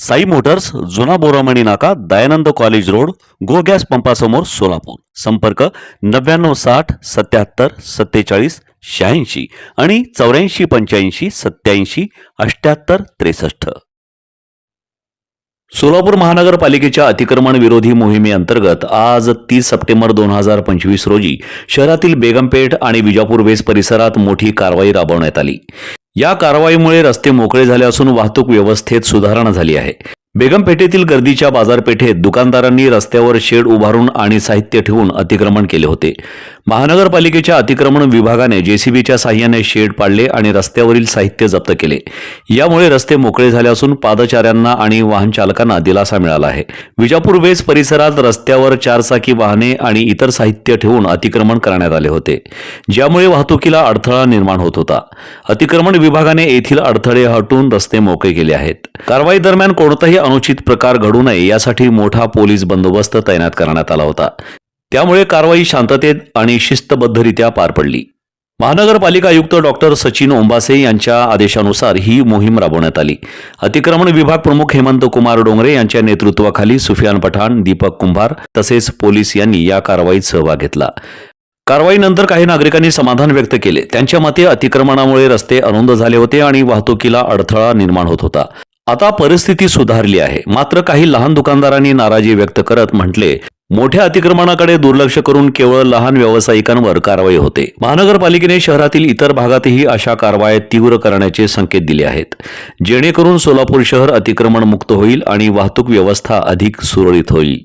Sai Motors जुना बोरामणी नाका Dayanand college road go gas पंपासमोर Solapur. संपर्क नव्याण्णव साठ सत्याहत्तर सत्तेचाळीस शहाऐंशी आणि चौऱ्याऐंशी पंच्याऐंशी सत्याऐंशी अठ्याहत्तर त्रेसष्ट. सोलापूर महानगरपालिकेच्या अतिक्रमण विरोधी मोहिमेअंतर्गत आज तीस सप्टेंबर दोन हजार पंचवीस रोजी शहरातील बेगमपेठ आणि विजापूर वेस परिसरात मोठी कारवाई राबवण्यात आली. या कारवाईमुळे रस्ते मोकळे झाले असून वाहतूक व्यवस्थेत सुधारणा झाली आहे. बेगमपेठेतील गर्दीच्या बाजारपेठेत दुकानदारांनी रस्त्यावर शेड उभारून आणि साहित्य ठेवून अतिक्रमण केले होते. महानगरपालिकेच्या अतिक्रमण विभागाने जेसीबीच्या साह्याने शेड पाडले आणि रस्त्यावरील साहित्य जप्त केले. यामुळे रस्ते मोकळे झाले असून पादचाऱ्यांना आणि वाहन चालकांना दिलासा मिळाला आहे. विजापूर वेस परिसरात रस्त्यावर चारचाकी वाहने आणि इतर साहित्य ठेवून अतिक्रमण करण्यात आले होते. ज्यामुळे वाहतुकीला अडथळा निर्माण होत होता. अतिक्रमण विभागाने येथील अडथळे हटून रस्ते मोकळे केले आहेत. कारवाई दरम्यान कोणताही अनुचित प्रकार घडू नये यासाठी मोठा पोलीस बंदोबस्त तैनात करण्यात आला होता. त्यामुळे कारवाई शांततेत आणि शिस्तबद्धरित्या पार पडली. महानगरपालिका आयुक्त डॉक्टर सचिन ओंबासे यांच्या आदेशानुसार ही मोहीम राबवण्यात आली. अतिक्रमण विभाग प्रमुख हेमंत कुमार डोंगरे यांच्या नेतृत्वाखाली सुफियान पठाण दीपक कुंभार तसेच पोलीस यांनी या कारवाईत सहभाग घेतला. कारवाईनंतर काही नागरिकांनी समाधान व्यक्त केले. त्यांच्या मते अतिक्रमणामुळे रस्ते अरुंद झाले होते आणि वाहतुकीला अडथळा निर्माण होत होता. आता परिस्थिती सुधारली आहे. मात्र काही लहान दुकानदारांनी नाराजी व्यक्त करत म्हटले मोठ्या अतिक्रमणाकडे दुर्लक्ष करून केवळ लहान व्यावसायिकांवर कारवाई होते. महानगरपालिकेने शहरातील इतर भागातही अशा कारवाया तीव्र करण्याचे संकेत दिले आहेत. जेणेकरून सोलापूर शहर अतिक्रमण मुक्त होईल आणि वाहतूक व्यवस्था अधिक सुरळीत होईल.